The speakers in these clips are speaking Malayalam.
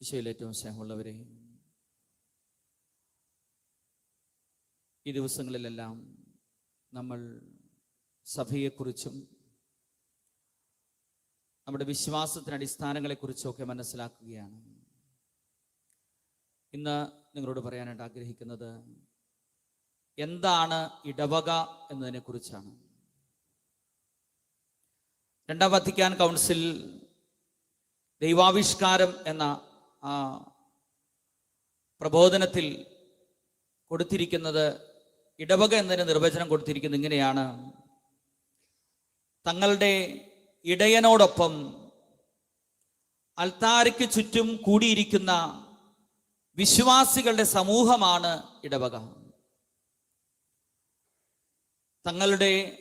ഈശോയിൽ ഏറ്റവും സ്നേഹമുള്ളവരെ ഈ ദിവസങ്ങളിലെല്ലാം നമ്മൾ സഭയെക്കുറിച്ചും നമ്മുടെ വിശ്വാസത്തിന് അടിസ്ഥാനങ്ങളെക്കുറിച്ചും ഒക്കെ മനസ്സിലാക്കുകയാണ്. ഇന്ന് നിങ്ങളോട് പറയാനായിട്ട് ആഗ്രഹിക്കുന്നത് എന്താണ് ഇടവക എന്നതിനെ കുറിച്ചാണ് രണ്ടാം വത്തിക്കാൻ കൗൺസിൽ ദൈവാവിഷ്കാരം എന്ന ആ പ്രബോധനത്തിൽ കൊടുത്തിരിക്കുന്നത് ഇടവക എന്നതിന് നിർവചനം കൊടുത്തിരിക്കുന്നത് ഇങ്ങനെയാണ്. തങ്ങളുടെ ഇടയനോടൊപ്പം അൽത്താരയ്ക്ക് ചുറ്റും കൂടിയിരിക്കുന്ന വിശ്വാസികളുടെ സമൂഹമാണ് ഇടവക. തങ്ങളുടെ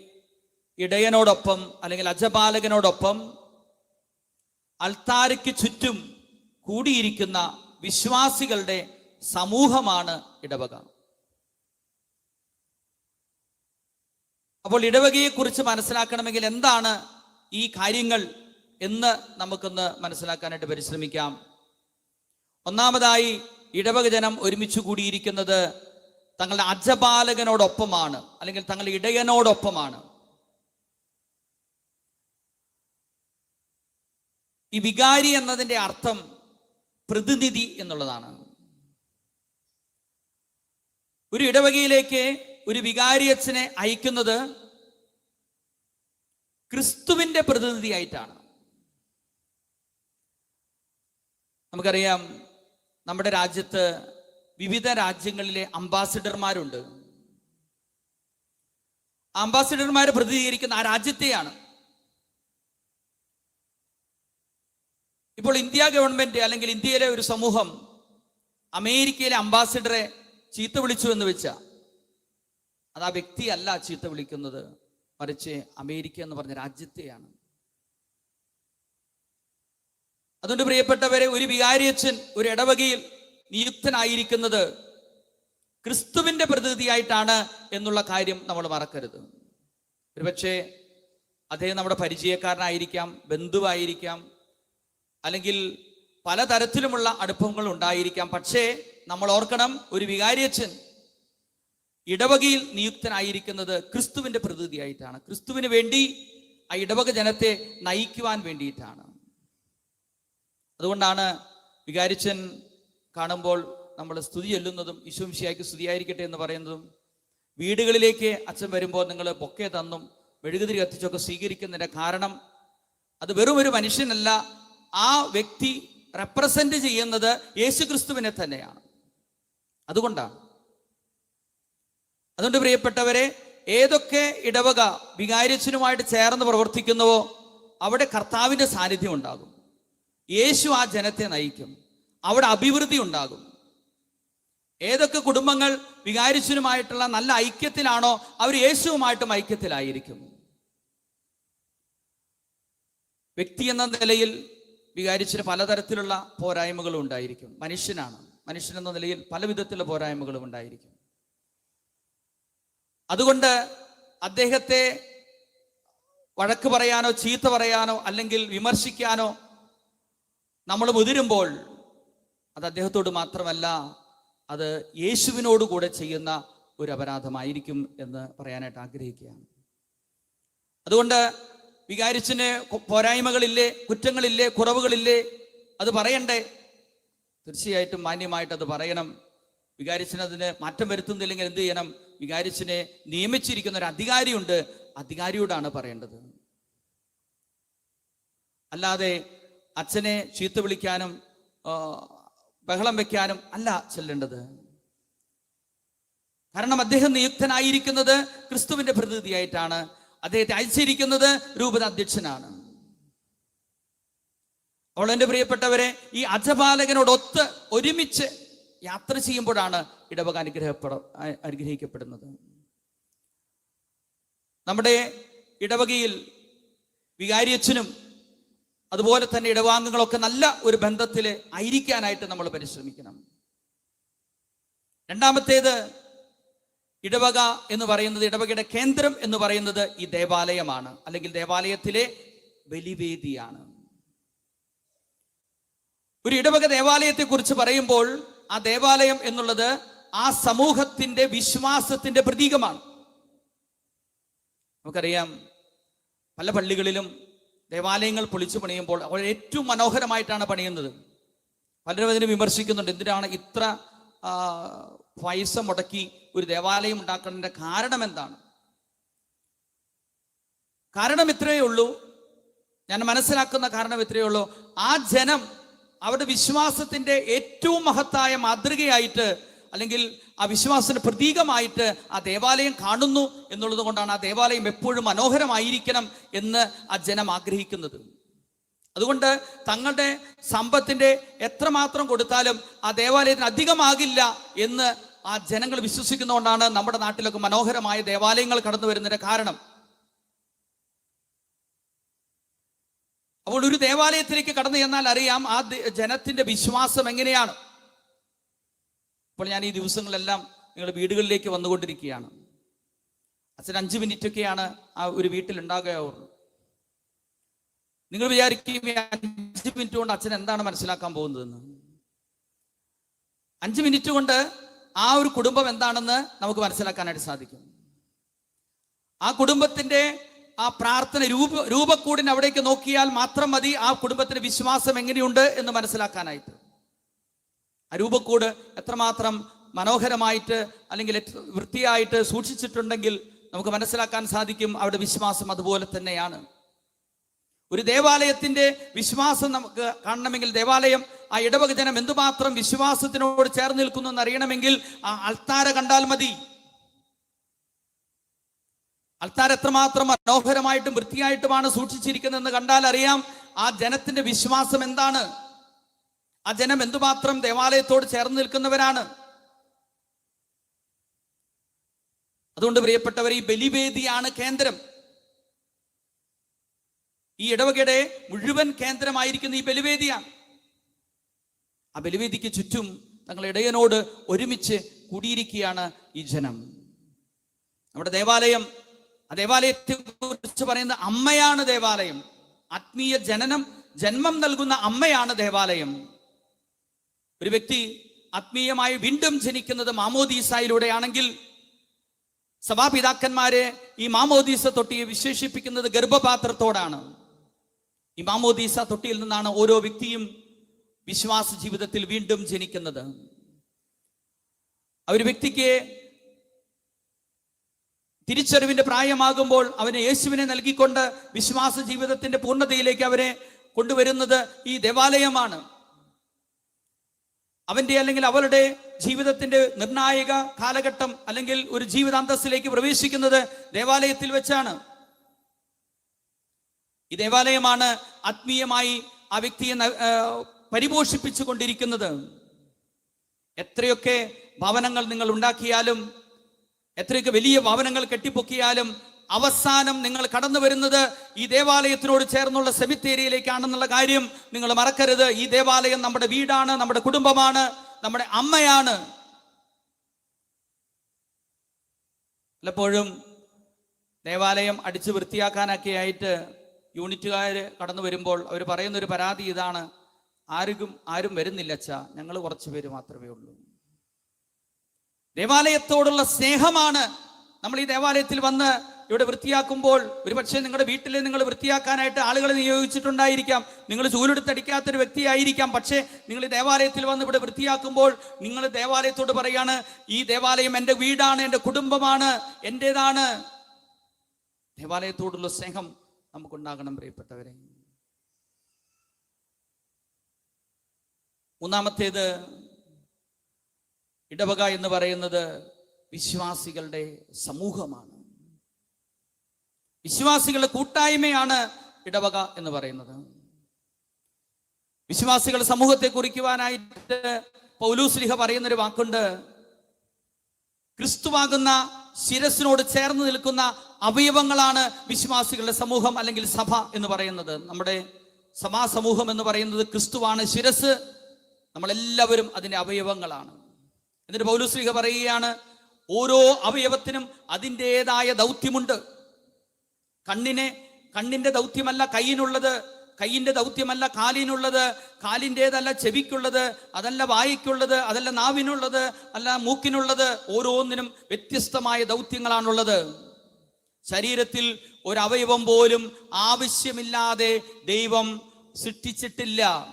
ഇടയനോടൊപ്പം അല്ലെങ്കിൽ അജപാലകനോടൊപ്പം അൽത്താരയ്ക്ക് ചുറ്റും കൂടിയിരിക്കുന്ന വിശ്വാസികളുടെ സമൂഹമാണ് ഇടവക. അപ്പോൾ ഇടവകയെ കുറിച്ച് മനസ്സിലാക്കണമെങ്കിൽ എന്താണ് ഈ കാര്യങ്ങൾ എന്ന് നമുക്കൊന്ന് മനസ്സിലാക്കാനായിട്ട് പരിശ്രമിക്കാം. ഒന്നാമതായി ഇടവക ജനം ഒരുമിച്ച് കൂടിയിരിക്കുന്നത് തങ്ങളുടെ അജപാലകനോടൊപ്പമാണ് അല്ലെങ്കിൽ തങ്ങളുടെ ഇടയനോടൊപ്പമാണ്. ഈ വികാരി എന്നതിന്റെ അർത്ഥം പ്രതിനിധി എന്നുള്ളതാണ്. ഒരു ഇടവകയിലേക്ക് ഒരു വികാരിയച്ഛനെ അയക്കുന്നത് ക്രിസ്തുവിന്റെ പ്രതിനിധിയായിട്ടാണ്. നമുക്കറിയാം നമ്മുടെ രാജ്യത്ത് വിവിധ രാജ്യങ്ങളിലെ അംബാസിഡർമാരുണ്ട്. അംബാസിഡർമാരെ പ്രതിനിധീകരിക്കുന്ന ആ രാജ്യത്തെയാണ് ഇപ്പോൾ ഇന്ത്യ ഗവൺമെന്റ് അല്ലെങ്കിൽ ഇന്ത്യയിലെ ഒരു സമൂഹം അമേരിക്കയിലെ അംബാസിഡറെ ചീത്ത വിളിച്ചു എന്ന് വെച്ച അത് ആ വ്യക്തിയല്ല ചീത്ത വിളിക്കുന്നത്. മറിച്ച് അമേരിക്ക എന്ന് പറഞ്ഞ രാജ്യത്തെയാണ്. അതുകൊണ്ട് പ്രിയപ്പെട്ടവരെ ഒരു വികാരിയച്ഛൻ ഒരു ഇടവകയിൽ നിയുക്തനായിരിക്കുന്നത് ക്രിസ്തുവിന്റെ പ്രതിനിധിയായിട്ടാണ് എന്നുള്ള കാര്യം നമ്മൾ മറക്കരുത്. ഒരുപക്ഷെ അദ്ദേഹം നമ്മുടെ പരിചയക്കാരനായിരിക്കാം ബന്ധുവായിരിക്കാം അല്ലെങ്കിൽ പലതരത്തിലുമുള്ള അടുപ്പങ്ങൾ ഉണ്ടായിരിക്കാം. പക്ഷേ നമ്മൾ ഓർക്കണം ഒരു വികാരിയച്ഛൻ ഇടവകയിൽ നിയുക്തനായിരിക്കുന്നത് ക്രിസ്തുവിന്റെ പ്രതിനിധിയായിട്ടാണ് ക്രിസ്തുവിന് വേണ്ടി ആ ഇടവക ജനത്തെ നയിക്കുവാൻ വേണ്ടിയിട്ടാണ്. അതുകൊണ്ടാണ് വികാരിച്ചൻ കാണുമ്പോൾ നമ്മൾ സ്തുതി ചൊല്ലുന്നതും ഈശോംശിയായിക്ക് സ്തുതിയായിരിക്കട്ടെ എന്ന് പറയുന്നതും വീടുകളിലേക്ക് അച്ഛൻ വരുമ്പോൾ നിങ്ങൾ ബൊക്കെ തന്നും മെഴുകുതിരി കത്തിച്ചൊക്കെ സ്വീകരിക്കുന്നതിന്റെ കാരണം അത് വെറും ഒരു മനുഷ്യനല്ല ആ വ്യക്തി റെപ്രസെന്റ് ചെയ്യുന്നത് യേശുക്രിസ്തുവിനെ തന്നെയാണ്. അതുകൊണ്ടാണ്. അതുകൊണ്ട് പ്രിയപ്പെട്ടവരെ ഏതൊക്കെ ഇടവക വികാരിച്ചനുമായിട്ട് ചേർന്ന് പ്രവർത്തിക്കുന്നുവോ അവിടെ കർത്താവിന്റെ സാന്നിധ്യം ഉണ്ടാകും. യേശു ആ ജനത്തെ നയിക്കും. അവിടെ അഭിവൃദ്ധി ഉണ്ടാകും. ഏതൊക്കെ കുടുംബങ്ങൾ വികാരിച്ചനുമായിട്ടുള്ള നല്ല ഐക്യത്തിലാണോ അവർ യേശുവുമായിട്ടും ഐക്യത്തിലായിരിക്കും. വ്യക്തി എന്ന നിലയിൽ വികാരിച്ചിന് പലതരത്തിലുള്ള പോരായ്മകളും ഉണ്ടായിരിക്കും. മനുഷ്യനാണ്. മനുഷ്യൻ എന്ന നിലയിൽ പല വിധത്തിലുള്ള പോരായ്മകളും ഉണ്ടായിരിക്കും. അതുകൊണ്ട് അദ്ദേഹത്തെ വഴക്ക് പറയാനോ ചീത്ത പറയാനോ അല്ലെങ്കിൽ വിമർശിക്കാനോ നമ്മൾ മുതിരുമ്പോൾ അത് അദ്ദേഹത്തോട് മാത്രമല്ല അത് യേശുവിനോട് കൂടെ ചെയ്യുന്ന ഒരു അപരാധമായിരിക്കും എന്ന് പറയാനായിട്ട് ആഗ്രഹിക്കുകയാണ്. അതുകൊണ്ട് വികാരിച്ചിന് പോരായ്മകളില്ലേ കുറ്റങ്ങളില്ലേ കുറവുകളില്ലേ അത് പറയണ്ടേ? തീർച്ചയായിട്ടും മാന്യമായിട്ട് അത് പറയണം. വികാരിച്ചിന് മാറ്റം വരുത്തുന്നില്ലെങ്കിൽ എന്ത് ചെയ്യണം? വികാരിച്ചിനെ നിയമിച്ചിരിക്കുന്ന ഒരു അധികാരിയുണ്ട്. അധികാരിയോടാണ് പറയേണ്ടത്. അല്ലാതെ അച്ഛനെ ചീത്ത വിളിക്കാനും ബഹളം വെക്കാനും അല്ല ചെല്ലേണ്ടത്. കാരണം അദ്ദേഹം നിയുക്തനായിരിക്കുന്നത് ക്രിസ്തുവിന്റെ പ്രതിനിധിയായിട്ടാണ്. അദ്ദേഹത്തെ അയച്ചിരിക്കുന്നത് രൂപത അധ്യക്ഷനാണ് അപ്പോൾ എന്റെ പ്രിയപ്പെട്ടവരെ ഈ അജപാലകനോടൊത്ത് ഒരുമിച്ച് യാത്ര ചെയ്യുമ്പോഴാണ് ഇടവക അനുഗ്രഹപ്പെട അനുഗ്രഹിക്കപ്പെടുന്നത്. നമ്മുടെ ഇടവകയിൽ വികാരിയച്ഛനും അതുപോലെ തന്നെ ഇടവാംഗങ്ങളൊക്കെ നല്ല ഒരു ബന്ധത്തിൽ ആയിരിക്കാനായിട്ട് നമ്മൾ പരിശ്രമിക്കണം. രണ്ടാമത്തേത് ഇടവക എന്ന് പറയുന്നത് ഇടവകയുടെ കേന്ദ്രം എന്ന് പറയുന്നത് ഈ ദേവാലയമാണ്. അല്ലെങ്കിൽ ദേവാലയത്തിലെ ബലിവേദിയാണ്. ഒരു ഇടവക ദേവാലയത്തെ കുറിച്ച് പറയുമ്പോൾ ആ ദേവാലയം എന്നുള്ളത് ആ സമൂഹത്തിന്റെ വിശ്വാസത്തിന്റെ പ്രതീകമാണ്. നമുക്കറിയാം പല പള്ളികളിലും ദേവാലയങ്ങൾ പൊളിച്ചു പണിയുമ്പോൾ അവർ ഏറ്റവും മനോഹരമായിട്ടാണ് പണിയുന്നത്. പലരും അതിനെ വിമർശിക്കുന്നുണ്ട് എന്തിനാണ് ഇത്ര പൈസ മുടക്കി ഒരു ദേവാലയം ഉണ്ടാക്കുന്നതിന്റെ കാരണം എന്താണ്? കാരണം ഇത്രയേ ഉള്ളൂ. ഞാൻ മനസ്സിലാക്കുന്ന കാരണം ഇത്രയേ ഉള്ളൂ. ആ ജനം അവരുടെ വിശ്വാസത്തിന്റെ ഏറ്റവും മഹത്തായ മാതൃകയായിട്ട് അല്ലെങ്കിൽ ആ വിശ്വാസത്തിന് പ്രതീകമായിട്ട് ആ ദേവാലയം കാണുന്നു എന്നുള്ളത് കൊണ്ടാണ് ആ ദേവാലയം എപ്പോഴും മനോഹരമായിരിക്കണം എന്ന് ആ ജനം ആഗ്രഹിക്കുന്നത്. അതുകൊണ്ട് തങ്ങളുടെ സമ്പത്തിന്റെ എത്രമാത്രം കൊടുത്താലും ആ ദേവാലയത്തിന് അധികമാകില്ല എന്ന് ആ ജനങ്ങൾ വിശ്വസിക്കുന്നതുകൊണ്ടാണ് നമ്മുടെ നാട്ടിലൊക്കെ മനോഹരമായ ദേവാലയങ്ങൾ കടന്നു വരുന്നതിന്റെ കാരണം. അപ്പോൾ ഒരു ദേവാലയത്തിലേക്ക് കടന്നു ചെന്നാൽ അറിയാം ആ ജനത്തിന്റെ വിശ്വാസം എങ്ങനെയാണ്. അപ്പോൾ ഞാൻ ഈ ദിവസങ്ങളെല്ലാം നിങ്ങൾ വീടുകളിലേക്ക് വന്നുകൊണ്ടിരിക്കുകയാണ്. അച്ഛൻ അഞ്ച് മിനിറ്റൊക്കെയാണ് ആ ഒരു വീട്ടിൽ ഉണ്ടാകുകയുള്ളൂ നിങ്ങൾ വിചാരിക്കും അഞ്ച് മിനിറ്റ് കൊണ്ട് അച്ഛൻ എന്താണ് മനസ്സിലാക്കാൻ പോകുന്നതെന്ന്. അഞ്ച് മിനിറ്റ് കൊണ്ട് ആ ഒരു കുടുംബം എന്താണെന്ന് നമുക്ക് മനസ്സിലാക്കാനായിട്ട് സാധിക്കും. ആ കുടുംബത്തിന്റെ ആ പ്രാർത്ഥന രൂപ രൂപക്കൂടിന് അവിടേക്ക് നോക്കിയാൽ മാത്രം മതി ആ കുടുംബത്തിന്റെ വിശ്വാസം എങ്ങനെയുണ്ട് എന്ന് മനസ്സിലാക്കാനായിട്ട്. ആ രൂപക്കൂട് എത്രമാത്രം മനോഹരമായിട്ട് അല്ലെങ്കിൽ വൃത്തിയായിട്ട് സൂക്ഷിച്ചിട്ടുണ്ടെങ്കിൽ നമുക്ക് മനസ്സിലാക്കാൻ സാധിക്കും അവിടെ വിശ്വാസം അതുപോലെ തന്നെയാണ്. ഒരു ദേവാലയത്തിന്റെ വിശ്വാസം നമുക്ക് കാണണമെങ്കിൽ ദേവാലയം ആ ഇടവക ജനം എന്തുമാത്രം വിശ്വാസത്തിനോട് ചേർന്ന് നിൽക്കുന്നു എന്ന് അറിയണമെങ്കിൽ ആ അൾത്താര കണ്ടാൽ മതി. അൾത്താര എത്രമാത്രം മനോഹരമായിട്ടും വൃത്തിയായിട്ടുമാണ് സൂക്ഷിച്ചിരിക്കുന്നതെന്ന് കണ്ടാൽ അറിയാം. ആ ജനത്തിന്റെ വിശ്വാസം എന്താണ്? ആ ജനം എന്തുമാത്രം ദേവാലയത്തോട് ചേർന്ന് നിൽക്കുന്നവരാണ്? അതുകൊണ്ട് പ്രിയപ്പെട്ടവർ ഈ ബലിവേദിയാണ് കേന്ദ്രം. ഈ ഇടവകയുടെ മുഴുവൻ കേന്ദ്രമായിരിക്കുന്ന ഈ ബലിവേദിയാണ്. ആ ബലിവേദിക്ക് ചുറ്റും തങ്ങളുടെ ഇടയനോട് ഒരുമിച്ച് കൂടിയിരിക്കുകയാണ് ഈ ജനം. നമ്മുടെ ദേവാലയം ആ ദേവാലയത്തെ കുറിച്ച് പറയുന്ന അമ്മയാണ് ദേവാലയം. ആത്മീയ ജനനം ജന്മം നൽകുന്ന അമ്മയാണ് ദേവാലയം. ഒരു വ്യക്തി ആത്മീയമായി വീണ്ടും ജനിക്കുന്നത് മാമോദീസായിലൂടെയാണെങ്കിൽ സഭാപിതാക്കന്മാരെ ഈ മാമോദീസ തൊട്ടിയെ വിശേഷിപ്പിക്കുന്നത് ഗർഭപാത്രത്തോടാണ്. ഈ മാമോദീസ തൊട്ടിയിൽ നിന്നാണ് ഓരോ വ്യക്തിയും വിശ്വാസ ജീവിതത്തിൽ വീണ്ടും ജനിക്കുന്നത്. ആ ഒരു വ്യക്തിക്ക് തിരിച്ചറിവിന്റെ പ്രായമാകുമ്പോൾ അവനെ യേശുവിനെ നൽകിക്കൊണ്ട് വിശ്വാസ ജീവിതത്തിന്റെ പൂർണതയിലേക്ക് അവനെ കൊണ്ടുവരുന്നത് ഈ ദേവാലയമാണ്. അവന്റെ അല്ലെങ്കിൽ അവളുടെ ജീവിതത്തിന്റെ നിർണായക കാലഘട്ടം അല്ലെങ്കിൽ ഒരു ജീവിതാന്തസ്സിലേക്ക് പ്രവേശിക്കുന്നത് ദേവാലയത്തിൽ വെച്ചാണ്. ഈ ദേവാലയമാണ് ആത്മീയമായി ആ വ്യക്തിയെ പരിപോഷിപ്പിച്ചു കൊണ്ടിരിക്കുന്നത് എത്രയൊക്കെ ഭവനങ്ങൾ നിങ്ങൾ ഉണ്ടാക്കിയാലും എത്രയൊക്കെ വലിയ ഭവനങ്ങൾ കെട്ടിപ്പൊക്കിയാലും അവസാനം നിങ്ങൾ കടന്നു വരുന്നത് ഈ ദേവാലയത്തിനോട് ചേർന്നുള്ള സെമിത്തേരിയയിലേക്കാണെന്നുള്ള കാര്യം നിങ്ങൾ മറക്കരുത്. ഈ ദേവാലയം നമ്മുടെ വീടാണ് നമ്മുടെ കുടുംബമാണ് നമ്മുടെ അമ്മയാണ്. പലപ്പോഴും ദേവാലയം അടിച്ചു വൃത്തിയാക്കാനൊക്കെ ആയിട്ട് യൂണിറ്റുകാർ കടന്നു വരുമ്പോൾ അവർ പറയുന്നൊരു പരാതി ഇതാണ്. ആരും ആരും വരുന്നില്ല അച്ഛ. ഞങ്ങൾ കുറച്ച് പേര് മാത്രമേ ഉള്ളൂ. ദേവാലയത്തോടുള്ള സ്നേഹമാണ് നമ്മൾ ഈ ദേവാലയത്തിൽ വന്ന് ഇവിടെ വൃത്തിയാക്കുമ്പോൾ ഒരുപക്ഷെ നിങ്ങളുടെ വീട്ടിൽ നിങ്ങൾ വൃത്തിയാക്കാനായിട്ട് ആളുകളെ നിയോഗിച്ചിട്ടുണ്ടായിരിക്കാം. നിങ്ങൾ ചൂലെടുത്തടിക്കാത്തൊരു വ്യക്തിയായിരിക്കാം. പക്ഷേ നിങ്ങൾ ഈ ദേവാലയത്തിൽ വന്ന് ഇവിടെ വൃത്തിയാക്കുമ്പോൾ നിങ്ങൾ ദേവാലയത്തോട് പറയാണ് ഈ ദേവാലയം എന്റെ വീടാണ് എന്റെ കുടുംബമാണ് എന്റെതാണ്. ദേവാലയത്തോടുള്ള സ്നേഹം നമുക്കുണ്ടാകണം പ്രിയപ്പെട്ടവരെ. മൂന്നാമത്തേത് ഇടവക എന്ന് പറയുന്നത് വിശ്വാസികളുടെ സമൂഹമാണ്. വിശ്വാസികളുടെ കൂട്ടായ്മയാണ് ഇടവക എന്ന് പറയുന്നത്. വിശ്വാസികൾ സമൂഹത്തെ കുറിക്കുവാനായിട്ട് പൗലൂസ്ലിഹ പറയുന്നൊരു വാക്കുണ്ട്. ക്രിസ്തുവാകുന്ന ശിരസിനോട് ചേർന്ന് നിൽക്കുന്ന അവയവങ്ങളാണ് വിശ്വാസികളുടെ സമൂഹം അല്ലെങ്കിൽ സഭ എന്ന് പറയുന്നത്. നമ്മുടെ സഭാസമൂഹം എന്ന് പറയുന്നത് ക്രിസ്തുവാണ്. ശിരസ് നമ്മളെല്ലാവരും അതിന്റെ അവയവങ്ങളാണ്. എന്നിട്ട് പൗലുസ്ലിഹ പറയുകയാണ് ഓരോ അവയവത്തിനും അതിന്റെതായ ദൗത്യമുണ്ട്. കണ്ണിനെ കണ്ണിന്റെ ദൗത്യമല്ല കയ്യിനുള്ളത് കൈയിന്റെ ദൗത്യമല്ല കാലിനുള്ളത് കാലിന്റെതല്ല ചെവിക്കുള്ളത് അതല്ല വായിക്കുള്ളത് അതല്ല നാവിനുള്ളത് അല്ല മൂക്കിനുള്ളത് ഓരോന്നിനും വ്യത്യസ്തമായ ദൗത്യങ്ങളാണുള്ളത്. ശരീരത്തിൽ ഒരവയവം പോലും ആവശ്യമില്ലാതെ ദൈവം സൃഷ്ടിച്ചിട്ടില്ല.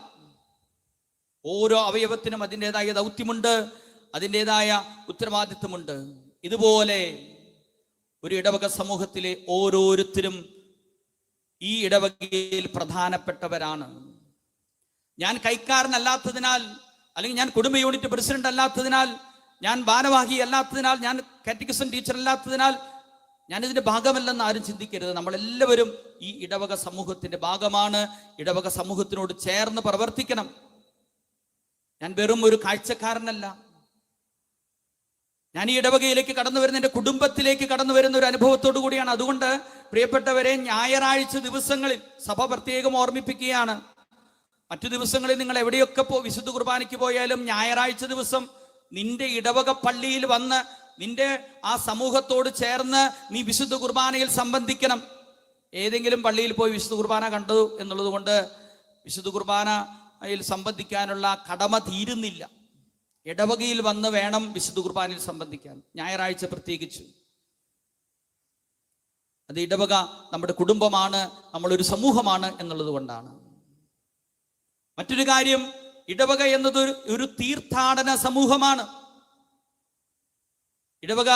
ഓരോ അവയവത്തിനും അതിന്റെതായ ദൗത്യമുണ്ട് അതിന്റെതായ ഉത്തരവാദിത്വമുണ്ട്. ഇതുപോലെ ഒരു ഇടവക സമൂഹത്തിലെ ഓരോരുത്തരും ഈ ഇടവകയിൽ പ്രധാനപ്പെട്ടവരാണ്. ഞാൻ കൈക്കാരനല്ലാത്തതിനാൽ അല്ലെങ്കിൽ ഞാൻ കുടുംബ യൂണിറ്റ് പ്രസിഡന്റ് അല്ലാത്തതിനാൽ ഞാൻ ഭാരവാഹി അല്ലാത്തതിനാൽ ഞാൻ കാറ്റഗിസം ടീച്ചർ അല്ലാത്തതിനാൽ ഞാൻ ഇതിന്റെ ഭാഗമല്ലെന്ന് ആരും ചിന്തിക്കരുത്. നമ്മളെല്ലാവരും ഈ ഇടവക സമൂഹത്തിന്റെ ഭാഗമാണ്. ഇടവക സമൂഹത്തിനോട് ചേർന്ന് പ്രവർത്തിക്കണം. ഞാൻ വെറും ഒരു കാഴ്ചക്കാരനല്ല. ഞാൻ ഈ ഇടവകയിലേക്ക് കടന്നു വരുന്ന എന്റെ കുടുംബത്തിലേക്ക് കടന്നു വരുന്ന ഒരു അനുഭവത്തോടു കൂടിയാണ്. അതുകൊണ്ട് പ്രിയപ്പെട്ടവരെ ഞായറാഴ്ച ദിവസങ്ങളിൽ സഭ പ്രത്യേകം ഓർമ്മിപ്പിക്കുകയാണ്. മറ്റു ദിവസങ്ങളിൽ നിങ്ങൾ എവിടെയൊക്കെ പോ വിശുദ്ധ കുർബാനയ്ക്ക് പോയാലും ഞായറാഴ്ച ദിവസം നിന്റെ ഇടവക പള്ളിയിൽ വന്ന് നിന്റെ ആ സമൂഹത്തോട് ചേർന്ന് നീ വിശുദ്ധ കുർബാനയിൽ സംബന്ധിക്കണം. ഏതെങ്കിലും പള്ളിയിൽ പോയി വിശുദ്ധ കുർബാന കണ്ടു എന്നുള്ളത് കൊണ്ട് വിശുദ്ധ കുർബാനയിൽ സംബന്ധിക്കാനുള്ള കടമ തീരുന്നില്ല. ഇടവകയിൽ വന്ന് വേണം വിശുദ്ധ കുർബാനയിൽ സംബന്ധിക്കാൻ. ഞായറാഴ്ച പ്രത്യേകിച്ചു. അത് ഇടവക നമ്മുടെ കുടുംബമാണ് നമ്മളൊരു സമൂഹമാണ് എന്നുള്ളത് കൊണ്ടാണ്. മറ്റൊരു കാര്യം ഇടവക എന്നത് ഒരു തീർത്ഥാടന സമൂഹമാണ്. ഇടവക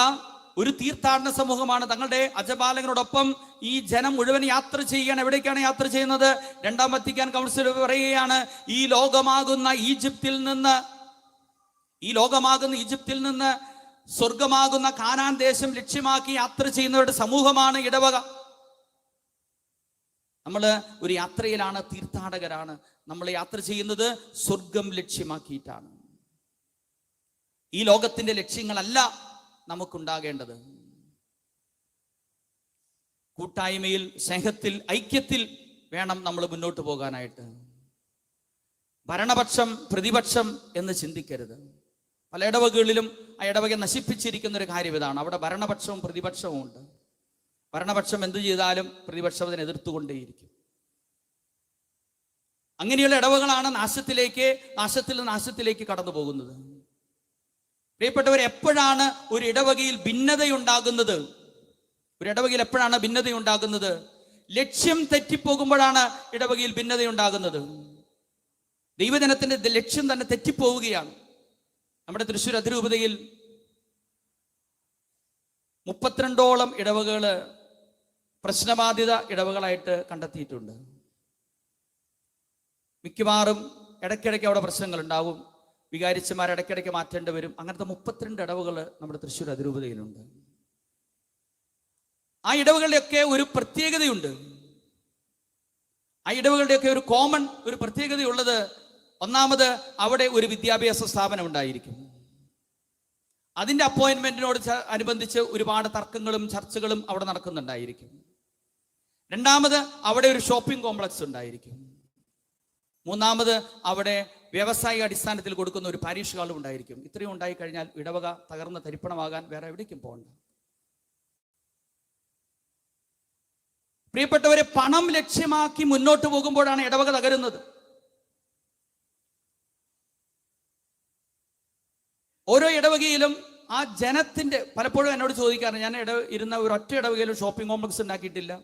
ഒരു തീർത്ഥാടന സമൂഹമാണ്. തങ്ങളുടെ അജപാലകരോടൊപ്പം ഈ ജനം മുഴുവൻ യാത്ര ചെയ്യുകയാണ്. എവിടേക്കാണ് യാത്ര ചെയ്യുന്നത്? രണ്ടാം വത്തിക്കാൻ കൗൺസിൽ പറയുകയാണ് ഈ ലോകമാകുന്ന ഈജിപ്തിൽ നിന്ന് ഈ ലോകമാകുന്ന ഈജിപ്തിൽ നിന്ന് സ്വർഗമാകുന്ന കാനാൻ ദേശം ലക്ഷ്യമാക്കി യാത്ര ചെയ്യുന്നവരുടെ സമൂഹമാണ് ഇടവക. നമ്മൾ ഒരു യാത്രയിലാണ് തീർത്ഥാടകരാണ്. നമ്മൾ യാത്ര ചെയ്യുന്നത് സ്വർഗം ലക്ഷ്യമാക്കിയിട്ടാണ്. ഈ ലോകത്തിന്റെ ലക്ഷ്യങ്ങളല്ല നമുക്കുണ്ടാകേണ്ടത്? കൂട്ടായ്മയിൽ സ്നേഹത്തിൽ ഐക്യത്തിൽ വേണം നമ്മൾ മുന്നോട്ട് പോകാനായിട്ട്. ഭരണപക്ഷം പ്രതിപക്ഷം എന്ന് ചിന്തിക്കരുത്. പല ഇടവകളിലും ആ ഇടവകെ നശിപ്പിച്ചിരിക്കുന്ന ഒരു കാര്യം ഇതാണ്. അവിടെ ഭരണപക്ഷവും പ്രതിപക്ഷവും ഉണ്ട്. ഭരണപക്ഷം എന്തു ചെയ്താലും പ്രതിപക്ഷം അതിനെ എതിർത്തുകൊണ്ടേയിരിക്കും. അങ്ങനെയുള്ള ഇടവകളാണ് നാശത്തിലേക്ക് നാശത്തിൽ നാശത്തിലേക്ക് കടന്നു പോകുന്നത് പ്രിയപ്പെട്ടവർ എപ്പോഴാണ് ഒരു ഇടവകയിൽ ഭിന്നതയുണ്ടാകുന്നത്? ഒരു ഇടവകയിൽ എപ്പോഴാണ് ഭിന്നതയുണ്ടാകുന്നത്? ലക്ഷ്യം തെറ്റിപ്പോകുമ്പോഴാണ് ഇടവകയിൽ ഭിന്നതയുണ്ടാകുന്നത്. ദൈവജനത്തിന്റെ ലക്ഷ്യം തന്നെ തെറ്റിപ്പോവുകയാണ്. നമ്മുടെ തൃശ്ശൂർ അതിരൂപതയിൽ മുപ്പത്തിരണ്ടോളം ഇടവകൾ പ്രശ്നബാധിത ഇടവകളായിട്ട് കണ്ടെത്തിയിട്ടുണ്ട്. മിക്കവാറും ഇടയ്ക്കിടയ്ക്ക് അവിടെ പ്രശ്നങ്ങൾ ഉണ്ടാവും വികാരിച്ചമാർ ഇടയ്ക്കിടയ്ക്ക് മാറ്റേണ്ടി വരും. അങ്ങനത്തെ മുപ്പത്തിരണ്ട് ഇടവുകൾ നമ്മുടെ തൃശ്ശൂർ അതിരൂപതയിലുണ്ട്. ആ ഇടവുകളുടെയൊക്കെ ഒരു പ്രത്യേകതയുണ്ട്. ആ ഇടവുകളുടെയൊക്കെ ഒരു കോമൺ ഒരു പ്രത്യേകതയുള്ളത് ഒന്നാമത് അവിടെ ഒരു വിദ്യാഭ്യാസ സ്ഥാപനം ഉണ്ടായിരിക്കും. അതിന്റെ അപ്പോയിന്റ്മെന്റിനോട് ച- അനുബന്ധിച്ച് ഒരുപാട് തർക്കങ്ങളും ചർച്ചകളും അവിടെ നടക്കുന്നുണ്ടായിരിക്കും. രണ്ടാമത് അവിടെ ഒരു ഷോപ്പിംഗ് കോംപ്ലക്സ് ഉണ്ടായിരിക്കും. മൂന്നാമത് അവിടെ വ്യവസായിക അടിസ്ഥാനത്തിൽ കൊടുക്കുന്ന ഒരു പരീക്ഷകളും ഉണ്ടായിരിക്കും. ഇത്രയും ഉണ്ടായി കഴിഞ്ഞാൽ ഇടവക തകർന്ന തരിപ്പണമാകാൻ വേറെ എവിടേക്കും പോകണ്ട. പ്രിയപ്പെട്ടവരെ പണം ലക്ഷ്യമാക്കി മുന്നോട്ട് പോകുമ്പോഴാണ് ഇടവക തകരുന്നത്. ഓരോ ഇടവകയിലും ആ ജനത്തിന്റെ പലപ്പോഴും എന്നോട് ചോദിക്കാറുണ്ട് ഞാൻ ഇട ഇരുന്ന ഒരു ഒറ്റ ഇടവകയിലും ഷോപ്പിംഗ് കോംപ്ലക്സ് ഉണ്ടാക്കിയിട്ടില്ല.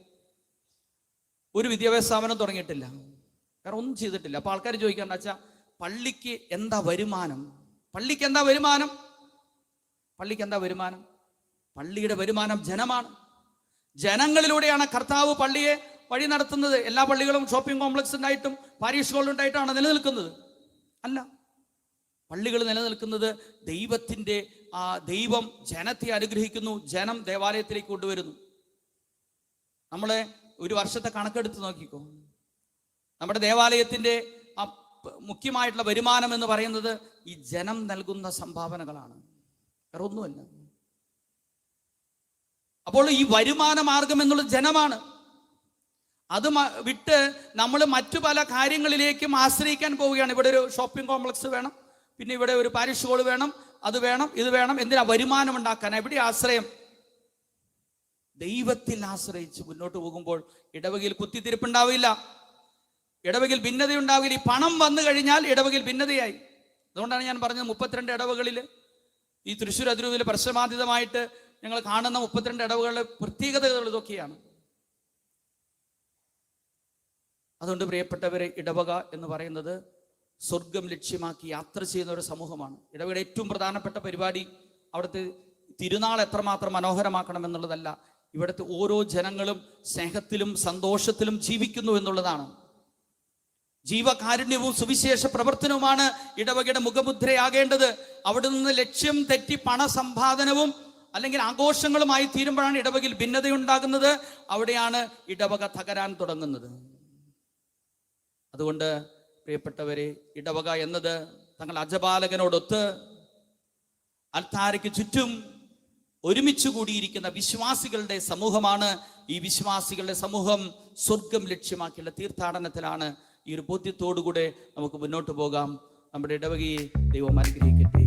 ഒരു വിദ്യാഭ്യാസ സ്ഥാപനം തുടങ്ങിയിട്ടില്ല. വേറെ ഒന്നും ചെയ്തിട്ടില്ല. അപ്പൊ ആൾക്കാർ ചോദിക്കണ്ട അച്ഛാ പള്ളിക്ക് എന്താ വരുമാനം? പള്ളിക്ക് എന്താ വരുമാനം? പള്ളിക്ക് എന്താ വരുമാനം? പള്ളിയുടെ വരുമാനം ജനമാണ്. ജനങ്ങളിലൂടെയാണ് കർത്താവ് പള്ളിയെ വഴി നടത്തുന്നത്. എല്ലാ പള്ളികളും ഷോപ്പിംഗ് കോംപ്ലക്സ് ഉണ്ടായിട്ടും പാരീഷ് ഉണ്ടായിട്ടാണ് നിലനിൽക്കുന്നത്. അല്ല. പള്ളികൾ നിലനിൽക്കുന്നത് ദൈവത്തിന്റെ ആ ദൈവം ജനത്തെ അനുഗ്രഹിക്കുന്നു ജനം ദേവാലയത്തിലേക്ക് കൊണ്ടുവരുന്നു. നമ്മളെ ഒരു വർഷത്തെ കണക്കെടുത്ത് നോക്കിക്കോ. നമ്മുടെ ദേവാലയത്തിന്റെ മുഖ്യമായിട്ടുള്ള വരുമാനം എന്ന് പറയുന്നത് ഈ ജനം നൽകുന്ന സംഭാവനകളാണ്. വേറെ ഒന്നുമല്ല. അപ്പോൾ ഈ വരുമാന മാർഗം എന്നുള്ള ജനമാണ്. അത് വിട്ട് നമ്മൾ മറ്റു പല കാര്യങ്ങളിലേക്കും ആശ്രയിക്കാൻ പോവുകയാണ്. ഇവിടെ ഒരു ഷോപ്പിംഗ് കോംപ്ലക്സ് വേണം. പിന്നെ ഇവിടെ ഒരു പാരിഷ് ഹോൾ വേണം. അത് വേണം ഇത് വേണം. എന്തിനാ വരുമാനം ഉണ്ടാക്കാൻ? എവിടെ ആശ്രയം? ദൈവത്തിൽ ആശ്രയിച്ച് മുന്നോട്ട് പോകുമ്പോൾ ഇടവകയിൽ കുത്തിത്തിരിപ്പുണ്ടാവില്ല. ഇടവകിൽ ഭിന്നതയുണ്ടാവില്ല. ഈ പണം വന്നു കഴിഞ്ഞാൽ ഇടവകിൽ ഭിന്നതയായി. അതുകൊണ്ടാണ് ഞാൻ പറഞ്ഞത് മുപ്പത്തിരണ്ട് ഇടവകളിൽ ഈ തൃശ്ശൂർ അതിരൂപിൽ പ്രശ്നബാധിതമായിട്ട് ഞങ്ങൾ കാണുന്ന മുപ്പത്തിരണ്ട് ഇടവകളുടെ പ്രത്യേകതകൾ ഇതൊക്കെയാണ്. അതുകൊണ്ട് പ്രിയപ്പെട്ടവരെ ഇടവക എന്ന് പറയുന്നത് സ്വർഗം ലക്ഷ്യമാക്കി യാത്ര ചെയ്യുന്ന ഒരു സമൂഹമാണ്. ഇടവകയുടെ ഏറ്റവും പ്രധാനപ്പെട്ട പരിപാടി അവിടുത്തെ തിരുനാൾ എത്രമാത്രം മനോഹരമാക്കണം എന്നുള്ളതല്ല ഇവിടുത്തെ ഓരോ ജനങ്ങളും സ്നേഹത്തിലും സന്തോഷത്തിലും ജീവിക്കുന്നു എന്നുള്ളതാണ്. ജീവകാരുണ്യവും സുവിശേഷ പ്രവർത്തനവുമാണ് ഇടവകയുടെ മുഖമുദ്രയാകേണ്ടത്. അവിടെ നിന്ന് ലക്ഷ്യം തെറ്റി പണസമ്പാദനവും അല്ലെങ്കിൽ ആഘോഷങ്ങളുമായി തീരുമ്പോഴാണ് ഇടവകയിൽ ഭിന്നതയുണ്ടാകുന്നത്. അവിടെയാണ് ഇടവക തകരാൻ തുടങ്ങുന്നത്. അതുകൊണ്ട് പ്രിയപ്പെട്ടവരെ ഇടവക എന്നത് തങ്ങൾ അജപാലകനോടൊത്ത് അൽത്താരയ്ക്ക് ചുറ്റും ഒരുമിച്ച് കൂടിയിരിക്കുന്ന വിശ്വാസികളുടെ സമൂഹമാണ്. ഈ വിശ്വാസികളുടെ സമൂഹം സ്വർഗം ലക്ഷ്യമാക്കിയുള്ള തീർത്ഥാടനത്തിലാണ് ഈ ഒരു ബോധ്യത്തോടുകൂടെ നമുക്ക് മുന്നോട്ട് പോകാം. നമ്മുടെ ഇടവകയെ ദൈവം അനുഗ്രഹിക്കട്ടെ.